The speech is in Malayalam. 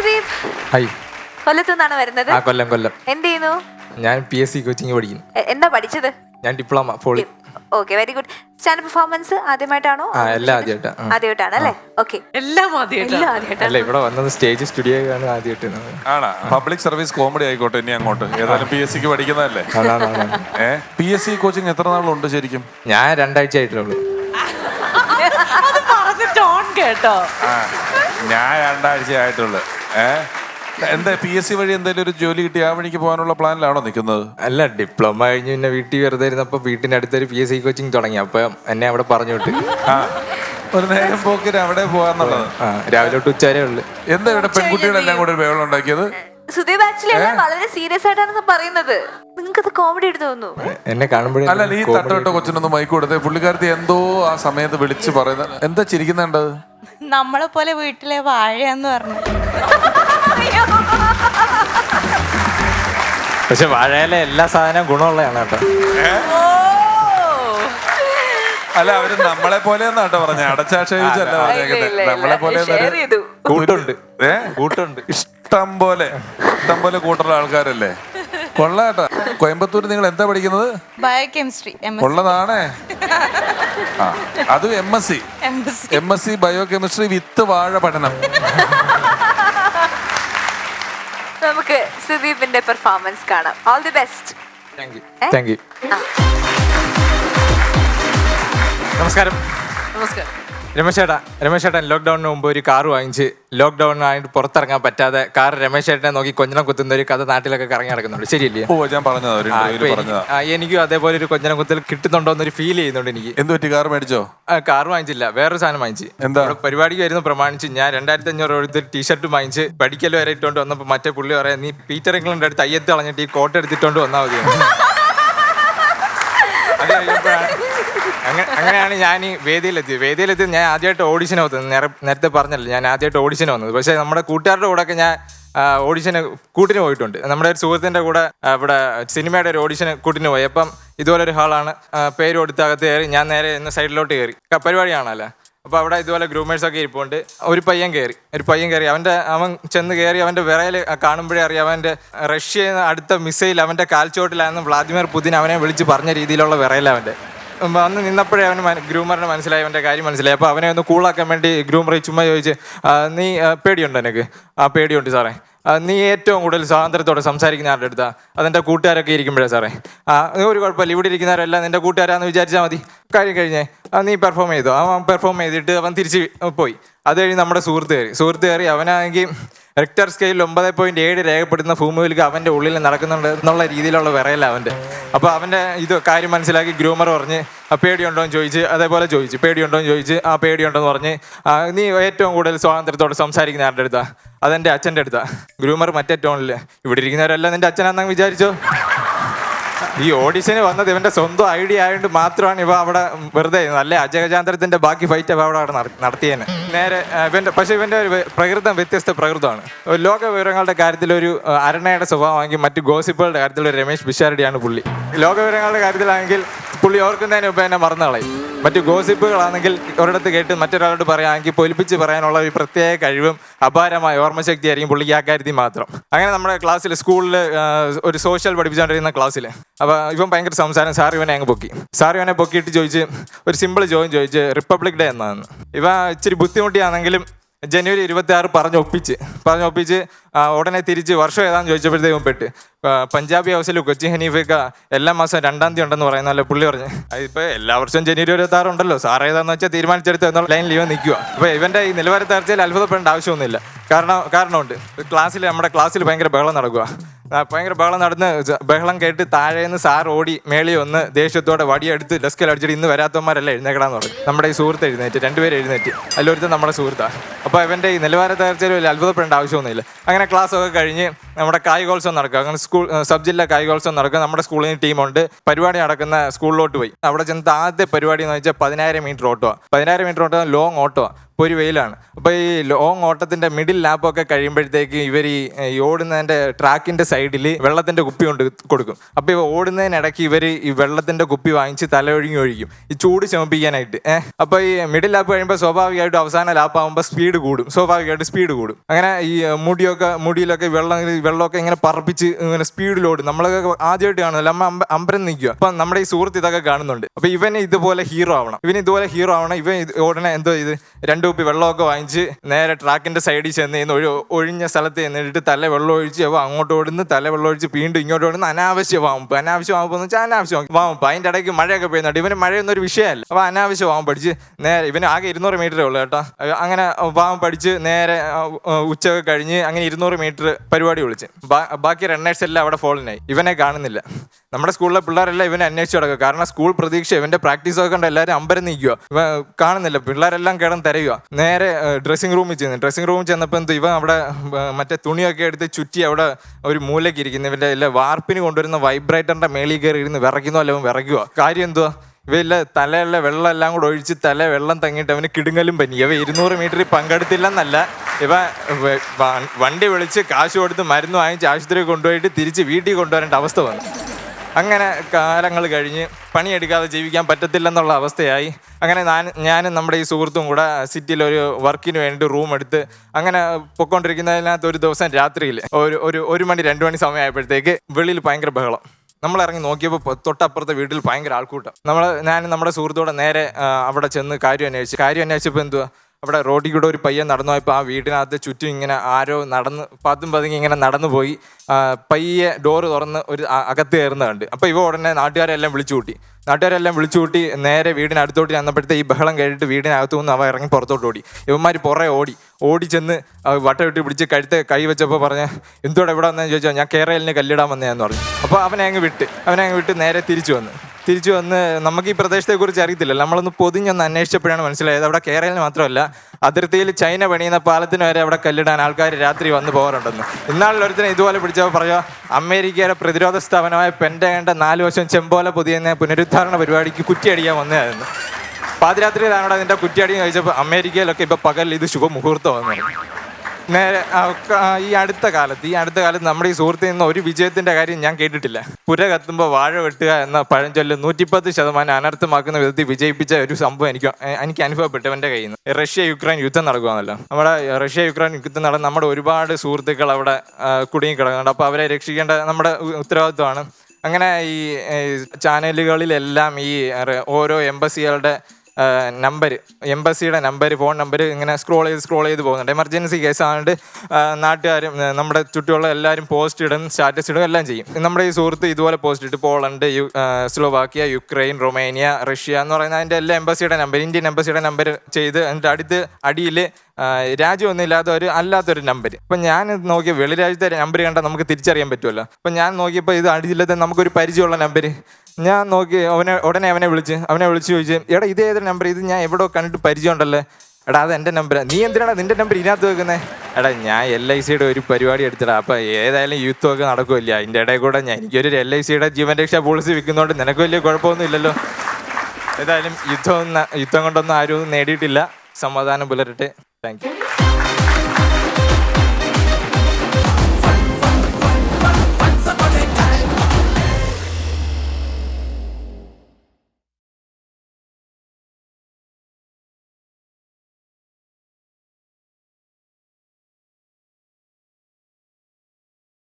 സുദീപ്. ഹായ്. കൊല്ലത്തു നിന്നാണ് വരുന്നത്. ആ കൊല്ലം കൊല്ലം. എന്ത് ചെയ്യുന്നു? ഞാൻ പി എസ് സി കോച്ചിങ് പഠിക്കുന്നു. എ- എന്താ പഠിച്ചത്? ഞാൻ diploma poly okay very good stand performance ആദ്യമായിട്ടാണോ? ആ എല്ലാം ആദ്യമായിട്ടാ. ആ. ആദ്യമായിട്ടാണ് അല്ലേ? ഓക്കെ എല്ലാം ആദ്യമായിട്ടാ. എല്ലാം ആദ്യമായിട്ടാണ്. അല്ല ഇവിടെ വന്നത് സ്റ്റേജ് സ്റ്റുഡിയോ ആണ് ആദ്യമായിട്ട് ആണാ? പബ്ലിക് സർവീസ് കോമഡി ആയിക്കോട്ടെ ഇനി അങ്ങോട്ട്. ഏതായാലും പി എസ് സിക്ക് പഠിക്കുന്നതല്ലേ? അതാണ് അതാണ്. ഏ? പി എസ് സി കോച്ചിങ് എത്ര നാളുണ്ട് ശരിക്കും? ഞാൻ രണ്ടാഴ്ച ആയിട്ടുള്ളൂ. അത് പറഞ്ഞ ടോൺ കേട്ടോ. ആ ഞാൻ രണ്ടാഴ്ച ആയിട്ടുള്ളു. ഏ? എന്താ പി എസ് സി വഴി എന്തെങ്കിലും ഒരു ജോലി കിട്ടി ആ വഴിക്ക് പോകാനുള്ള പ്ലാനിലാണോ നിൽക്കുന്നത്? അല്ല ഡിപ്ലോമ കഴിഞ്ഞ് പിന്നെ വീട്ടിൽ വെറുതെ ഇരുന്നപ്പോൾ വീട്ടിന്റെ അടുത്തൊരു പി എസ് സി കോച്ചിങ് തുടങ്ങി. അപ്പൊ എന്നെ അവിടെ പറഞ്ഞു വിട്ട്. ആ ഒരു നേരം പോക്കിന് അവിടെ പോകാന്നുള്ളത്. ആ രാവിലെ തൊട്ട് ഉച്ച വരെ ഉള്ളു. എന്താ ഇവിടെ പെൺകുട്ടികളെല്ലാം കൂടെ ഒരു ബഹളം ഉണ്ടാക്കിയത്? സുദീപ് ആക്ച്വലി എല്ലാം വളരെ സീരിയസ് ആയിട്ടാണ് പറയുന്നത്. നിങ്ങൾക്ക് അത് കോമഡി തോന്നുന്നു. എന്നെ കാണുമ്പോഴേ അല്ല ഈ തട്ടോട്ട കൊച്ചിനൊന്ന് മൈക്ക് കൊടുത്തേ. പുള്ളിക്കാരത്തി എന്തോ ആ സമയത്ത് വിളിച്ച് പറയുന്നത്. എന്താ ചിരിക്കുന്നുണ്ടത്? നമ്മളെ പോലെ വീട്ടിലെ വാഴയെന്ന് പറഞ്ഞു. പക്ഷെ വാഴയിലെ എല്ലാ സാധനവും ഗുണമുള്ളതാണ് കേട്ടോ. അല്ല അവർ നമ്മളെ പോലെ കേട്ടോ പറഞ്ഞ? അടച്ചാക്ഷേപിച്ചല്ല. നമ്മളെ പോലെ കൂട്ടുണ്ട്. ഏ? കൂട്ടുണ്ട്. ഇഷ്ടം പോലെ ഇഷ്ടം പോലെ കൂട്ടുള്ള ആൾക്കാരല്ലേ? കൊള്ളാട്ടാ കോയമ്പത്തൂർ നിങ്ങൾ എന്താ പഠിക്കുന്നത്? ബയോ കെമിസ്ട്രി എം ഉള്ളതാണേ ആ അതും M S C S C M S C biochemistry with വാഴ പഠനം. നമുക്ക് സുദീപിന്റെ പെർഫോമൻസ് കാണാം. ഓൾ ദി ബെസ്റ്റ് നമസ്കാരം. നമസ്കാരം. രമേശ് രമേശേട്ടൻ ലോക്ക്ഡൌണിന് മുമ്പ് ഒരു കാർ വാങ്ങിച്ച് ലോക്ക്ഡൌൺ ആയിട്ട് പുറത്തിറങ്ങാൻ പറ്റാതെ കാർ രമേശേട്ടനെ നോക്കി കൊഞ്ഞനം കുത്തുന്ന ഒരു കഥ നാട്ടിലൊക്കെ കറങ്ങി നടക്കുന്നുണ്ട്. ശരിയല്ലേ? ഓ ഞാൻ പറഞ്ഞതാ ഒരു ആ, ഇന്റർവ്യൂൽ പറഞ്ഞതാ. ആ, എനിക്കും അതേപോലെ ഒരു കൊഞ്ഞനം കുത്തൽ കിട്ടുന്നുണ്ടോ എന്നൊരു ഫീൽ ചെയ്യുന്നുണ്ട് എനിക്ക്. എന്ത് പറ്റി? കാർ മേടിച്ചോ? ആ, കാർ വാങ്ങിച്ചില്ല വേറൊരു സാധനം വാങ്ങിച്ച്. എന്താ? ഇവിടെ പരിപാടിക്ക് വരുന്ന പ്രമാണിച്ച് ഞാൻ രണ്ടായിരത്തി അഞ്ഞൂറ് എടുത്ത് ടീഷർട്ട് വാങ്ങിച്ച് പഠിക്കൽ വരെ ഇട്ടുകൊണ്ട് വന്നപ്പോൾ മറ്റേ പുള്ളി പറയാം നീ പീറ്റർ ഇംഗ്ലണ്ട് അടുത്ത് അയ്യത്ത് കളഞ്ഞിട്ട് ഈ കോട്ട് എടുത്തിട്ടോണ്ട് വന്നാൽ മതി അത് കഴിഞ്ഞപ്പോഴാണ് അങ്ങനെയാണ് ഞാൻ ഈ വേദിയിലെത്തിയത് വേദിയിലെത്തി ഞാൻ ആദ്യമായിട്ട് ഓഡിഷന് വന്നത് നേരെ- നേരത്തെ പറഞ്ഞല്ലോ ഞാൻ ആദ്യമായിട്ട് ഓഡിഷന് വന്നത് പക്ഷേ നമ്മുടെ കൂട്ടുകാരുടെ കൂടെയൊക്കെ ഞാൻ ഓഡിഷന് കൂട്ടിന് പോയിട്ടുണ്ട്. നമ്മുടെ ഒരു സുഹൃത്തിന്റെ കൂടെ ഇവിടെ സിനിമയുടെ ഒരു ഓഡിഷന് കൂട്ടിന് പോയി. അപ്പം ഇതുപോലെ ഒരു ഹാളാണ്. പേര് കൊടുത്ത് അകത്ത് കയറി ഞാൻ നേരെ ഇന്ന് സൈഡിലോട്ട് കയറി. പരിപാടിയാണല്ലോ? അപ്പം അപ്പോൾ അവിടെ ഇതുപോലെ ഗ്രൂമേഴ്സ് ഒക്കെ ഇരിപ്പുണ്ട്. ഒരു പയ്യൻ കയറി. ഒരു പയ്യൻ കയറി. അവന്റെ അവൻ ചെന്ന് കയറി അവന്റെ വിറയിൽ കാണുമ്പോഴേ അറിയാം അവന്റെ റഷ്യ അടുത്ത മിസൈൽ അവന്റെ കാൽച്ചോട്ടിലാണെന്ന് വ്ളാദിമിർ പുതിൻ അവനെ വിളിച്ച് പറഞ്ഞ രീതിയിലുള്ള വിറയിൽ അവന്റെ. വന്ന് നിന്നപ്പോഴേ അവന് ഗ്രൂമറിന് മനസ്സിലായി അവന്റെ കാര്യം മനസ്സിലായി. അപ്പോൾ അവനെ ഒന്ന് കൂളാക്കാൻ വേണ്ടി ഗ്രൂമർ ചുമ്മാ ചോദിച്ച് "ആ, നീ പേടിയുണ്ടോ എനിക്ക് ആ പേടിയുണ്ട് സാറേ. നീ ഏറ്റവും കൂടുതൽ സ്വാതന്ത്ര്യത്തോടെ സംസാരിക്കുന്ന ആരുടെ അടുത്താ? അതെന്റെ കൂട്ടുകാരൊക്കെ ഇരിക്കുമ്പോഴേ സാറേ. ആ ഒരു കുഴപ്പമില്ല ഇവിടെ ഇരിക്കുന്നവരെല്ലാം നിന്റെ കൂട്ടുകാരാന്ന് വിചാരിച്ചാൽ മതി. കാര്യം കഴിഞ്ഞേ നീ പെർഫോം ചെയ്തോ? അവൻ പെർഫോം ചെയ്തിട്ട് അവൻ തിരിച്ച് പോയി. അത് കഴിഞ്ഞ് നമ്മുടെ സുഹൃത്ത് കയറി. സുഹൃത്ത് കയറി അവനാണെങ്കിൽ റിക്ടർ സ്കെയിൽ ഒമ്പത് പോയിന്റ് ഏഴ് രേഖപ്പെടുത്തുന്ന ഭൂമിയിലേക്ക് അവന്റെ ഉള്ളിൽ നടക്കുന്നുണ്ട് എന്നുള്ള രീതിയിലുള്ള വിറയല്ല അവന്റെ. അപ്പോൾ അവന്റെ ഇത് കാര്യം മനസ്സിലാക്കി ഗ്രൂമർ പറഞ്ഞ് ആ പേടിയുണ്ടോ? എന്ന് ചോദിച്ച് അതേപോലെ ചോദിച്ചു പേടിയുണ്ടോ? എന്ന് ചോദിച്ച് ആ പേടിയുണ്ടോ? എന്ന് പറഞ്ഞ് നീ ഏറ്റവും കൂടുതൽ സ്വാതന്ത്ര്യത്തോടെ സംസാരിക്കുന്ന ആരുടെ അടുത്താ? അതെന്റെ അച്ഛന്റെ അടുത്താ. ഗ്രൂമർ മറ്റേ ടോണിൽ ഇവിടെ ഇരിക്കുന്നവരെല്ലാം നിന്റെ അച്ഛനാണെന്ന് വിചാരിച്ചോ? ഈ ഓഡിഷന് വന്നത് ഇവന്റെ സ്വന്തം ഐഡിയ ആയതുകൊണ്ട് മാത്രമാണ് ഇവ അവിടെ വെറുതെ നല്ല അജയചാന്ദ്രത്തിന്റെ ബാക്കി ഫൈറ്റ് അവ അവിടെ നടത്തിയേനെ. നേരെ ഇവന്റെ പക്ഷെ ഇവന്റെ ഒരു പ്രകൃതം വ്യത്യസ്ത പ്രകൃതമാണ്. ലോക വിവരങ്ങളുടെ കാര്യത്തിൽ ഒരു അരണയുടെ സ്വഭാവമാണെങ്കിൽ മറ്റു ഗോസിപ്പുകളുടെ കാര്യത്തിൽ രമേശ് ബിഷാരടിയാണ് പുള്ളി. ലോക വിവരങ്ങളുടെ കാര്യത്തിലാണെങ്കിൽ പുള്ളി ഓർക്കുന്നതിന് മുമ്പ് എന്നെ മറന്നു കളയും മറ്റു ഗോസിപ്പുകളാണെങ്കിൽ ഒരിടത്ത് കേട്ട് മറ്റൊരാളോട് പറയാമെങ്കിൽ പൊലിപ്പിച്ച് പറയാനുള്ള ഒരു പ്രത്യേക കഴിവും അപാരമായ ഓർമ്മശക്തി ആയിരിക്കും പുള്ളിക്ക് ആ കാര്യത്തിൽ മാത്രം. അങ്ങനെ നമ്മുടെ ക്ലാസ്സിൽ സ്കൂളിൽ ഒരു സോഷ്യൽ പഠിപ്പിച്ചുകൊണ്ടിരുന്ന ക്ലാസ്സിൽ അപ്പോൾ ഇവൻ ഭയങ്കര സംസാരം സാർ ഇവനെ അങ്ങ് പൊക്കി. സാർ ഇവനെ പൊക്കിയിട്ട് ചോദിച്ച് ഒരു സിമ്പിൾ ജോയിൻ ചോദിച്ച് റിപ്പബ്ലിക് ഡേ എന്നാണ്. ഇവ ഇച്ചിരി ബുദ്ധിമുട്ടിയാണെങ്കിലും ജനുവരി ഇരുപത്തി ആറ് പറഞ്ഞ് ഒപ്പിച്ച്. പറഞ്ഞ് ഒപ്പിച്ച് ഉടനെ തിരിച്ച് വർഷം ഏതാന്ന് ചോദിച്ചപ്പോഴത്തേക്കും പെട്ട്. പഞ്ചാബി ഹൗസിൽ കൊച്ചി ഹനീഫൊക്കെ എല്ലാ മാസം രണ്ടാം തീയതി ഉണ്ടെന്ന് പറയുന്നല്ലോ പുള്ളി പറഞ്ഞു. അതിപ്പോൾ എല്ലാ വർഷവും ജനുവരി ഇരുപത്തി ആറ് ഉണ്ടല്ലോ. സാർ ഏതാന്ന് വെച്ചാൽ തീരുമാനിച്ചെടുത്ത് എന്നുള്ള ലൈനിൽ ലീവ് നിൽക്കുക അപ്പോൾ ഇവന്റെ ഈ നിലവാര തകർച്ചയിൽ അത്ഭുതപ്പെടേണ്ട ആവശ്യമൊന്നുമില്ല. കാരണം കാരണമുണ്ട്. ക്ലാസ്സിൽ നമ്മുടെ ക്ലാസ്സിൽ ഭയങ്കര ബഹളം നടക്കുക ഭയങ്കര ബഹളം നടന്ന് ബഹളം കേട്ട് താഴേന്ന് സാർ ഓടി മേളി ഒന്ന് ദേഷ്യത്തോടെ വടിയെടുത്ത് ഡെസ്കിൽ അടിച്ചിട്ട് ഇന്ന് വരാത്തവന്മാരെല്ലാം എഴുന്നേക്കടാന്ന് പറഞ്ഞു. നമ്മുടെ ഈ സുഹൃത്ത് എഴുന്നേറ്റ് രണ്ടുപേരും എഴുന്നേറ്റ്. അതിലൊരുത്തൻ നമ്മുടെ സുഹൃത്താണ് അപ്പോൾ ഇവന്റെ ഈ നിലവാര തകർച്ചയിൽ വലിയ അത്ഭുതപ്പെടേണ്ട ആവശ്യമൊന്നുമില്ല. അങ്ങനെ ക്ലാസ് ഒക്കെ കഴിഞ്ഞ് നമ്മുടെ കായികോത്സവം നടക്കുക അങ്ങനെ സ്കൂൾ സബ് ജില്ലാ കായികോത്സവം നടക്കുക നമ്മുടെ സ്കൂളിൽ ടീമുണ്ട്. പരിപാടി നടക്കുന്ന സ്കൂളിലോട്ട് പോയി. അവിടെ ചെന്നിട്ട് ആദ്യത്തെ പരിപാടി എന്ന് വെച്ചാൽ പതിനായിരം മീറ്റർ ഓട്ടോ പതിനായിരം മീറ്റർ ഓട്ടോ ലോങ് ഓട്ടോ ഒരു വെയിലാണ് അപ്പോൾ ഈ ലോങ് ഓട്ടത്തിന്റെ മിഡിൽ ലാപ്പൊക്കെ കഴിയുമ്പോഴത്തേക്ക് ഇവർ ഈ ഓടുന്നതിന്റെ ട്രാക്കിന്റെ സൈഡിൽ വെള്ളത്തിന്റെ കുപ്പി കൊണ്ട് കൊടുക്കും. അപ്പോൾ ഇവ ഓടുന്നതിനിടയ്ക്ക് ഇവർ ഈ വെള്ളത്തിന്റെ കുപ്പി വാങ്ങിച്ച് തലയൊഴുങ്ങി ഒഴിക്കും. ഈ ചൂട് ശമിപ്പിക്കാനായിട്ട് ഏഹ് അപ്പോൾ ഈ മിഡിൽ ലാപ്പ് കഴിയുമ്പോൾ സ്വാഭാവികമായിട്ടും അവസാന ലാപ്പ് ആകുമ്പോൾ സ്പീഡ് കൂടും. സ്വാഭാവികമായിട്ട് സ്പീഡ് കൂടും. അങ്ങനെ ഈ മുടിയൊക്കെ മുടിയിലൊക്കെ വെള്ളം വെള്ളമൊക്കെ ഇങ്ങനെ പറപ്പിച്ച് ഇങ്ങനെ സ്പീഡിൽ ഓടും. നമ്മളൊക്കെ ആദ്യമായിട്ട് കാണുന്നില്ല അമ്മ അമ്പ- അമ്പരം നിൽക്കുക. അപ്പം നമ്മുടെ ഈ സുഹൃത്ത് ഇതൊക്കെ കാണുന്നുണ്ട്. അപ്പോൾ ഇവന് ഇതുപോലെ ഹീറോ ആവണം. ഇവന് ഇതുപോലെ ഹീറോ ആവണം. ഇവൻ ഉടനെ എന്തോ ഇത്? രണ്ടു കുപ്പി വെള്ളമൊക്കെ വാങ്ങിച്ച് നേരെ ട്രാക്കിന്റെ സൈഡിൽ ചെന്ന് നിന്ന് ഒഴി ഒഴിഞ്ഞ സ്ഥലത്ത് ചെന്നിട്ട് തല വെള്ളം ഒഴിച്ച് അപ്പോൾ അങ്ങോട്ട് ഓടുന്നു. തല വെള്ളം ഒഴിച്ച് വീണ്ടും ഇങ്ങോട്ട് ഓടുന്നു. അനാവശ്യ വാമ്പ് അനാവശ്യ വാമ്പ് എന്ന് വെച്ചാൽ അനാവശ്യം വാമ്പ് അതിന്റെ ഇടയ്ക്ക് മഴയൊക്കെ പെയ്യുന്നുണ്ട്. ഇവന് മഴയൊന്നും ഒരു വിഷയമല്ല. അപ്പോൾ അനാവശ്യ വാമ്പ് പഠിച്ച് നേരെ ഇവന് ആകെ ഇരുന്നൂറ് മീറ്ററേ ഉള്ളൂ കേട്ടോ. അങ്ങനെ വാമ്പ് പഠിച്ച് നേരെ ഉച്ചയൊക്കെ കഴിഞ്ഞ് അങ്ങനെ ഇരുന്നൂറ് മീറ്റർ പരിപാടി വിളിച്ച്. ബാക്കി റണ്ണേഴ്സ് എല്ലാം അവിടെ ഫോളിനായി ഇവനെ കാണുന്നില്ല. നമ്മുടെ സ്കൂളിലെ പിള്ളേരെല്ലാം ഇവനെ അന്വേഷിച്ച് കിടക്കുക കാരണം സ്കൂൾ പ്രതീക്ഷ ഇവന്റെ പ്രാക്ടീസ് ഒക്കെ കണ്ട് എല്ലാവരും അമ്പരം നീക്കുക കാണുന്നില്ല. പിള്ളേരെല്ലാം കിടന്ന് തരയുക നേരെ ഡ്രസ്സിംഗ് റൂമിൽ ചെന്ന്. ഡ്രസ്സിംഗ് റൂമിൽ ചെന്നപ്പോൾ എന്ത് ഇവ അവിടെ മറ്റേ തുണിയൊക്കെ എടുത്ത് ചുറ്റി അവിടെ ഒരു മൂലയ്ക്ക് ഇരിക്കുന്നു. ഇവന്റെ എല്ലാ വാർപ്പിന് കൊണ്ടുവരുന്ന വൈബ്രേറ്ററിന്റെ മേളിൽ കയറി ഇരുന്ന് വിറയ്ക്കുന്നോ അല്ലെങ്കിൽ വിറയ്ക്കുക കാര്യം എന്തുവാ? ഇവയില്ല തലയുള്ള വെള്ളം എല്ലാം കൂടെ ഒഴിച്ച് തല വെള്ളം തങ്ങിയിട്ട് അവന് കിടുങ്ങലും പനി. ഇവ ഇരുന്നൂറ് മീറ്ററിൽ പങ്കെടുത്തില്ലെന്നല്ല. ഇവ വണ്ടി വിളിച്ച് കാശ് കൊടുത്ത് മരുന്ന് വാങ്ങിച്ച് ആശുപത്രിയിൽ കൊണ്ടുപോയിട്ട് തിരിച്ച് വീട്ടിൽ കൊണ്ടുവരേണ്ട അവസ്ഥ വന്നു. അങ്ങനെ കാലങ്ങൾ കഴിഞ്ഞ് പണിയെടുക്കാതെ ജീവിക്കാൻ പറ്റത്തില്ലെന്നുള്ള അവസ്ഥയായി. അങ്ങനെ ഞാൻ ഞാനും നമ്മുടെ ഈ സുഹൃത്തും കൂടെ സിറ്റിയിൽ ഒരു വർക്കിന് വേണ്ടി റൂം എടുത്ത് അങ്ങനെ പൊക്കോണ്ടിരിക്കുന്നതിനകത്ത് ഒരു ദിവസം രാത്രിയിൽ ഒരു ഒരു ഒരു മണി രണ്ട് മണി സമയമായപ്പോഴത്തേക്ക് വെളിയിൽ ഭയങ്കര ബഹളം. നമ്മൾ ഇറങ്ങി നോക്കിയപ്പോൾ തൊട്ടപ്പുറത്തെ വീട്ടിൽ ഭയങ്കര ആൾക്കൂട്ടം. നമ്മൾ ഞാൻ നമ്മുടെ സുഹൃത്തോടെ നേരെ അവിടെ ചെന്ന് കാര്യം അന്വേഷിച്ചു കാര്യം അന്വേഷിച്ചപ്പോൾ എന്തുവാ? അവിടെ റോഡിൽ കൂടെ ഒരു പയ്യൻ നടന്നു പോയപ്പോൾ ആ വീടിനകത്ത് ചുറ്റും ഇങ്ങനെ ആരോ നടന്ന് പതും പതുങ്ങി ഇങ്ങനെ നടന്നു പോയി. പയ്യെ ഡോറ് തുറന്ന് ഒരു അകത്ത് കയറുന്ന കണ്ട്. അപ്പോൾ ഇവ ഉടനെ നാട്ടുകാരെല്ലാം വിളിച്ചു കൂട്ടി. നാട്ടുകാരെല്ലാം വിളിച്ചു കൂട്ടി നേരെ വീടിനടുത്തോട്ട് ചെന്നപ്പോഴത്തെ ഈ ബഹളം കഴിഞ്ഞിട്ട് വീടിനകത്തു നിന്ന് അവ ഇറങ്ങി പുറത്തോട്ട് ഓടി. ഇവന്മാർ പുറകെ ഓടി. ഓടി ചെന്ന് ആ, വട്ടമിട്ട് പിടിച്ച് കഴുത്ത് കൈ വെച്ചപ്പോൾ പറഞ്ഞ എന്തോടെ ഇവിടെ വന്നെന്ന് ചോദിച്ചാൽ ഞാൻ കേരളിന് കല്ലിടാൻ വന്നതെന്ന് പറഞ്ഞു. അപ്പോൾ അവനെ അങ്ങ് വിട്ട് അവനെ അങ്ങ് വിട്ട് നേരെ തിരിച്ചു വന്ന്. തിരിച്ചു വന്ന് നമുക്ക് ഈ പ്രദേശത്തെ കുറിച്ച് അറിയത്തില്ല. നമ്മളൊന്ന് പൊതിഞ്ഞൊന്ന് അന്വേഷിച്ചപ്പോഴാണ് മനസ്സിലായത്. അവിടെ കേരളയിൽ മാത്രമല്ല അതിർത്തിയിൽ ചൈന പണിയുന്ന പാലത്തിന് വരെ അവിടെ കല്ലിടാൻ ആൾക്കാർ രാത്രി വന്നു പോകാറുണ്ടെന്ന്. ഇന്നാളിൽ ഒരുത്തിനെ ഇതുപോലെ പിടിച്ചപ്പോൾ പറയുക അമേരിക്കയുടെ പ്രതിരോധ സ്ഥാപനമായ പെൻഡകണ്ട നാല് വശം ചെമ്പോല പൊതിയുന്ന പുനരുദ്ധാരണ പരിപാടിക്ക് കുറ്റിയടിക്കാൻ വന്നതായിരുന്നു. പാതിരാത്രിയിലാണ് അവിടെ അതിന്റെ കുറ്റിയടി കഴിച്ചപ്പോൾ അമേരിക്കയിലൊക്കെ ഇപ്പോൾ പകൽ ഇത് ശുഭമുഹൂർത്തമാണ് നേരെ ഈ അടുത്ത കാലത്ത് ഈ അടുത്ത കാലത്ത് നമ്മുടെ ഈ സുഹൃത്തിൽ നിന്ന് ഒരു വിജയത്തിന്റെ കാര്യം ഞാൻ കേട്ടിട്ടില്ല. പുര കത്തുമ്പോൾ വാഴ വെട്ടുക എന്ന പഴഞ്ചൊല്ല് നൂറ്റിപ്പത്ത് ശതമാനം അനർത്ഥമാക്കുന്ന വിധത്തിൽ വിജയിപ്പിച്ച ഒരു സംഭവം എനിക്ക് എനിക്ക് അനുഭവപ്പെട്ടു എന്റെ കയ്യിൽ നിന്ന്. റഷ്യ യുക്രൈൻ യുദ്ധം നടക്കുകയാണല്ലോ നമ്മുടെ റഷ്യ യുക്രൈൻ യുദ്ധം നടന്ന നമ്മുടെ ഒരുപാട് സുഹൃത്തുക്കൾ അവിടെ കുടുങ്ങി കിടക്കുന്നുണ്ട്. അപ്പോൾ അവരെ രക്ഷിക്കേണ്ട നമ്മുടെ ഉത്തരവാദിത്വമാണ്. അങ്ങനെ ഈ ചാനലുകളിലെല്ലാം ഈ ഓരോ എംബസികളുടെ നമ്പർ എംബസിയുടെ നമ്പർ ഫോൺ നമ്പർ ഇങ്ങനെ സ്ക്രോൾ ചെയ്ത് സ്ക്രോൾ ചെയ്ത് പോകുന്നുണ്ട്. എമർജൻസി കേസ് ആയതുകൊണ്ട് നാട്ടുകാരും നമ്മുടെ ചുറ്റുമുള്ള എല്ലാവരും പോസ്റ്റ് ഇടും സ്റ്റാറ്റസ് ഇടും എല്ലാം ചെയ്യും. നമ്മുടെ ഈ സുഹൃത്ത് ഇതുപോലെ പോസ്റ്റ് ഇട്ട് പോളണ്ട് യു സ്ലോവാക്കിയ യുക്രൈൻ റൊമേനിയ റഷ്യ എന്ന് പറയുന്ന അതിന്റെ എല്ലാ എംബസിയുടെ നമ്പർ ഇന്ത്യൻ എംബസിയുടെ നമ്പർ ചെയ്ത് എന്നിട്ട് അടുത്ത് അടിയിൽ രാജ്യമൊന്നും ഇല്ലാത്ത ഒരു അല്ലാത്തൊരു നമ്പർ അപ്പം ഞാൻ നോക്കിയ വെളി രാജ്യത്തെ നമ്പർ കണ്ടാൽ നമുക്ക് തിരിച്ചറിയാൻ പറ്റുമല്ലോ. അപ്പം ഞാൻ നോക്കിയപ്പോൾ ഇത് അടിയില്ലാത്ത നമുക്കൊരു പരിചയമുള്ള നമ്പർ ഞാൻ നോക്കി അവനെ ഉടനെ അവനെ വിളിച്ച് അവനെ വിളിച്ച് ചോദിച്ചു എടാ ഇത് ഏതൊരു നമ്പർ ഇത് ഞാൻ എവിടെ കണ്ടിട്ട് പരിചയമുണ്ടല്ലേ? എടാ അത് എന്റെ നമ്പറാണ് നീ എന്തിനാണ് നിന്റെ നമ്പർ ഇതിനകത്ത് വെക്കുന്നത് എടാ ഞാൻ എൽ ഐ സിയുടെ ഒരു പരിപാടി എടുത്തിടാ. അപ്പോൾ ഏതായാലും യൂത്ത് ഒക്കെ നടക്കുമല്ല അതിന്റെ ഇടയിൽ കൂടെ ഞാൻ എനിക്കൊരു എൽ ഐ സിയുടെ ജീവൻ രക്ഷാ പോളിസി വിൽക്കുന്നതുകൊണ്ട് നിനക്ക് വലിയ കുഴപ്പമൊന്നും ഇല്ലല്ലോ ഏതായാലും യുദ്ധം യുദ്ധം കൊണ്ടൊന്നും ആരും നേടിയിട്ടില്ല. സമാധാനം പുലരട്ടെ. Thank you